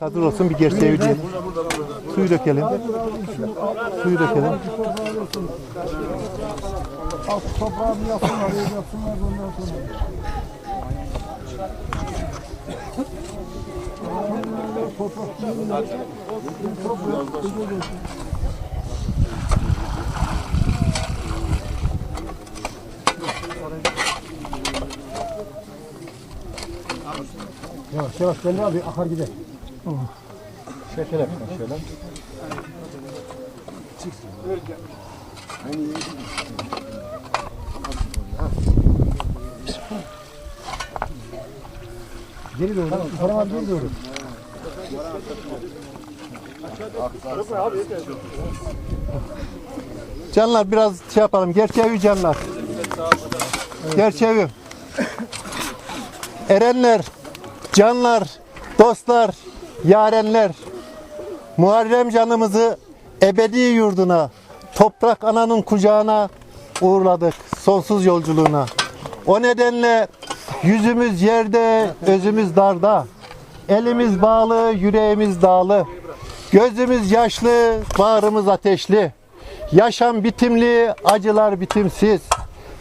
Hazır olsun bir gerçeği diyelim. Suyu dökelim. Suyu dökelim. Alt toprağını yapsınlar, ev yapsınlar ondan sonra. Toprak değil ya. Toprak değil. Yavaş yavaş belli abi akar gider. Şöyle yapalım şöyle. Geri doğru. Tamam abi geri doğru. Canlar biraz şey yapalım. Gerçeği canlar. Gerçeği. Erenler, canlar, dostlar, yarenler. Muharrem canımızı ebedi yurduna, toprak ananın kucağına uğurladık sonsuz yolculuğuna. O nedenle yüzümüz yerde, özümüz darda. Elimiz bağlı, yüreğimiz dağlı. Gözümüz yaşlı, bağrımız ateşli. Yaşam bitimli, acılar bitimsiz.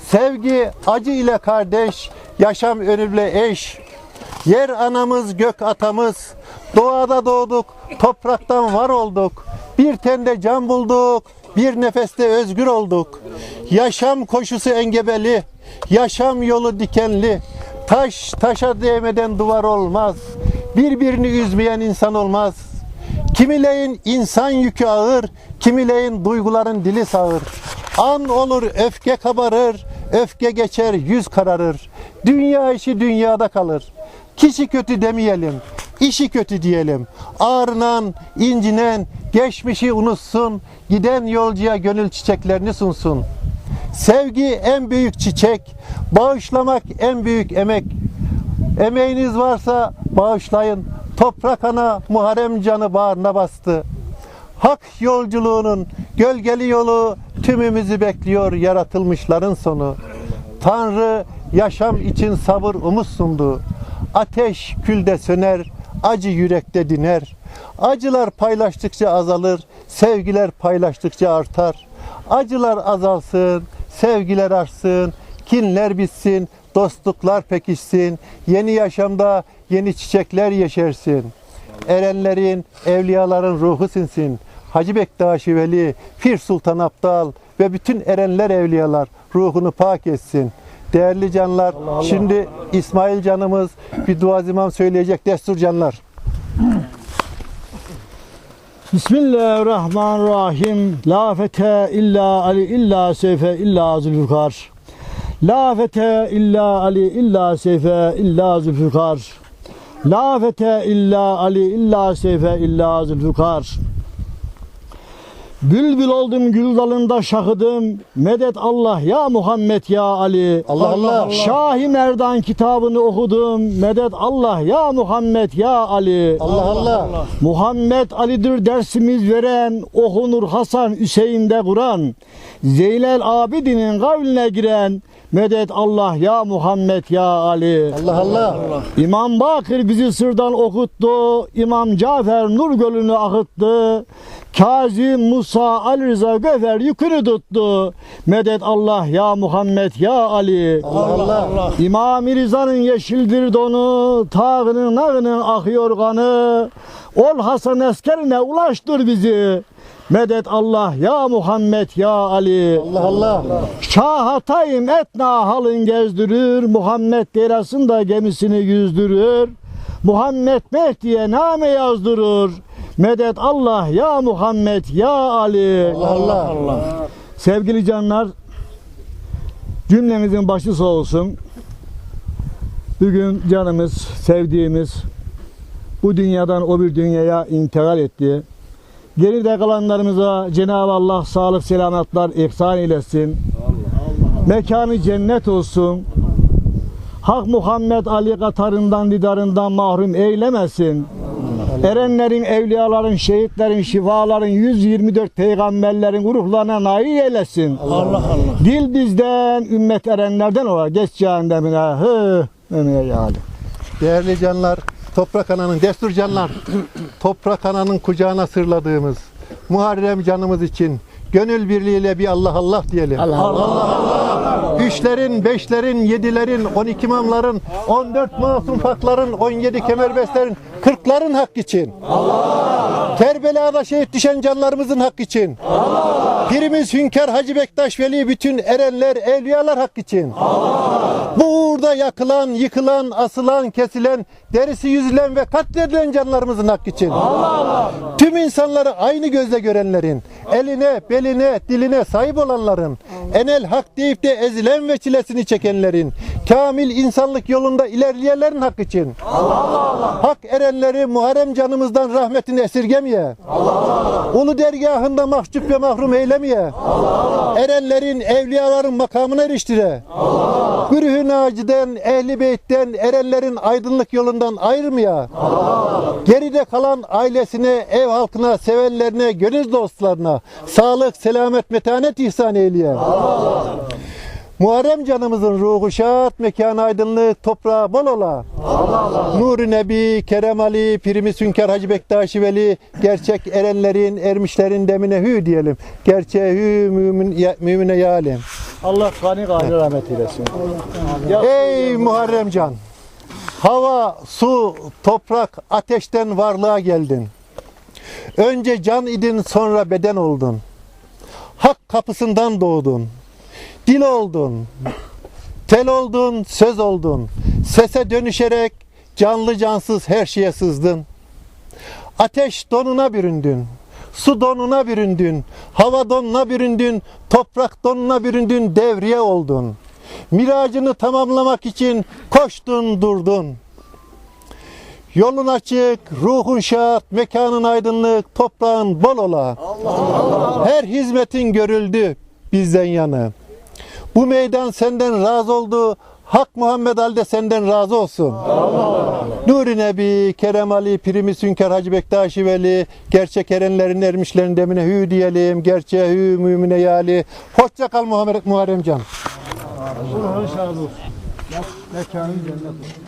Sevgi acı ile kardeş, yaşam ölümle eş. Yer anamız, gök atamız. Doğada doğduk, topraktan var olduk. Bir tende can bulduk, bir nefeste özgür olduk. Yaşam koşusu engebeli, yaşam yolu dikenli. Taş taşa değmeden duvar olmaz. Birbirini üzmeyen insan olmaz. Kimileyin insan yükü ağır, kimileyin duyguların dili sağır. An olur öfke kabarır, öfke geçer yüz kararır. Dünya işi dünyada kalır. Kişi kötü demeyelim, işi kötü diyelim. Ağrınan, incinen, geçmişi unutsun, giden yolcuya gönül çiçeklerini sunsun. Sevgi en büyük çiçek, bağışlamak en büyük emek. Emeğiniz varsa bağışlayın. Toprak ana Muharrem canı bağrına bastı. Hak yolculuğunun gölgeli yolu tümümüzü bekliyor yaratılmışların sonu. Tanrı yaşam için sabır umut sundu. Ateş külde söner, acı yürekte diner. Acılar paylaştıkça azalır, sevgiler paylaştıkça artar. Acılar azalsın, sevgiler artsın, kinler bitsin, dostluklar pekişsin, yeni yaşamda yeni çiçekler yeşersin. Erenlerin, evliyaların ruhu sinsin. Hacı Bektaş Veli, Pir Sultan Abdal ve bütün erenler evliyalar ruhunu pak etsin. Değerli canlar, şimdi İsmail canımız bir dua zimam söyleyecek destur canlar. Bismillahirrahmanirrahim. La fete illa Ali illa seyfe illa zülfikar. La fete illa Ali illa seyfe illa zülfikar. La fete illa Ali illa seyfe illa zülfikar. Bülbül oldum gül dalında şahıdım. Medet Allah ya Muhammed ya Ali. Allah Allah. Şahi Merdan kitabını okudum. Medet Allah ya Muhammed ya Ali. Allah Allah. Muhammed Ali'dir dersimiz veren, okunur Hasan Hüseyin'de Kur'an. Zeynel Abidin'in kavline giren, medet Allah ya Muhammed ya Ali. Allah Allah. İmam Bakır bizi sırdan okuttu, İmam Cafer Nur Gölü'nü akıttı. Kazım Musa Ali Rıza Göfer yükünü tuttu. Medet Allah ya Muhammed ya Ali. Allah Allah. İmam Rıza'nın yeşildir donu, tağının nağının akıyor kanı. Ol Hasan eskerine ulaştır bizi. Medet Allah ya Muhammed ya Ali. Allah Allah. Şah Hatay'ım etna halın gezdirir. Muhammed derasında gemisini yüzdürür. Muhammed Mehdi'ye name yazdırır. Medet Allah ya Muhammed ya Ali. Allah Allah. Sevgili canlar, cümlemizin başı sağ olsun. Bugün canımız, sevdiğimiz bu dünyadan o bir dünyaya intikal etti. Geride kalanlarımıza Cenab-ı Allah sağlık selametler ihsan eylesin. Mekanı cennet olsun. Hak Muhammed Ali Katarından didarından mahrum eylemesin. Erenlerin, evliyaların, şehitlerin, şifaların, 124 peygamberlerin ruhlarına nail eylesin. Allah Allah. Dil bizden, ümmet erenlerden ola. Geç cehennemine. Hı. Değerli canlar, Toprak Ana'nın destur canlar, Toprak Ana'nın kucağına sırladığımız Muharrem canımız için gönül birliğiyle bir Allah Allah diyelim. Allah Allah. Üçlerin, beşlerin, yedilerin, on iki imamların, on dört masum fakların, on yedi kemerbestlerin, kırkların hak için. Kerbela'da şehit düşen canlarımızın hak için. Pirimiz Hünkar Hacı Bektaş Veli bütün erenler, evliyalar hak için. Bu uğurda yakılan, yıkılan, asılan, kesilen, derisi yüzülen ve katledilen canlarımızın hak için. Tüm insanları aynı gözle görenlerin, eline, beline, diline sahip olanların, enel hak deyip de ezilen ve çilesini çekenlerin, kamil insanlık yolunda ilerleyenlerin hak için. Hak erenleri Muharrem canımızdan rahmetini esirgemeye. Ulu dergahında mahcup ve mahrum eylemeye. Erenlerin, evliyaların makamına eriştire. Gürhü Naci'den, Ehli Beyt'ten, erenlerin aydınlık yolundan ayırmaya. Geride kalan ailesine, ev halkına, sevenlerine, gönül dostlarına sağlık, selamet, metanet ihsan eyleye. Muharrem canımızın ruhu şad, mekanı aydınlık, toprağı bol ola. Nur-i Nebi, Kerem Ali, Pirimiz Hünkar Hacı Bektaşi Veli, gerçek erenlerin, ermişlerin demine hü diyelim. Gerçeğe hü mümin, mümine yalim. Allah gani gani rahmet eylesin. Ey Muharrem can! Hava, su, toprak, ateşten varlığa geldin. Önce can idin sonra beden oldun. Hak kapısından doğdun. Dil oldun. Tel oldun, söz oldun. Sese dönüşerek canlı cansız her şeye sızdın. Ateş donuna büründün. Su donuna büründün. Hava donuna büründün. Toprak donuna büründün. Devriye oldun. Miracını tamamlamak için koştun durdun. Yolun açık, ruhun şad, mekanın aydınlık, toprağın bol ola. Her hizmetin görüldü bizden yanı. Bu meydan senden razı oldu. Hak Muhammed Ali de senden razı olsun. Nuri Nebi, Kerem Ali, Pirimiz Hünkar Hacı Bektaşi Veli, gerçek erenlerin ermişlerin demine hü diyelim, gerçeğe hü mümine yali. Hoşça kal Muhammed Muharrem Can. Allah razı olsun. Mekanın cennet olsun.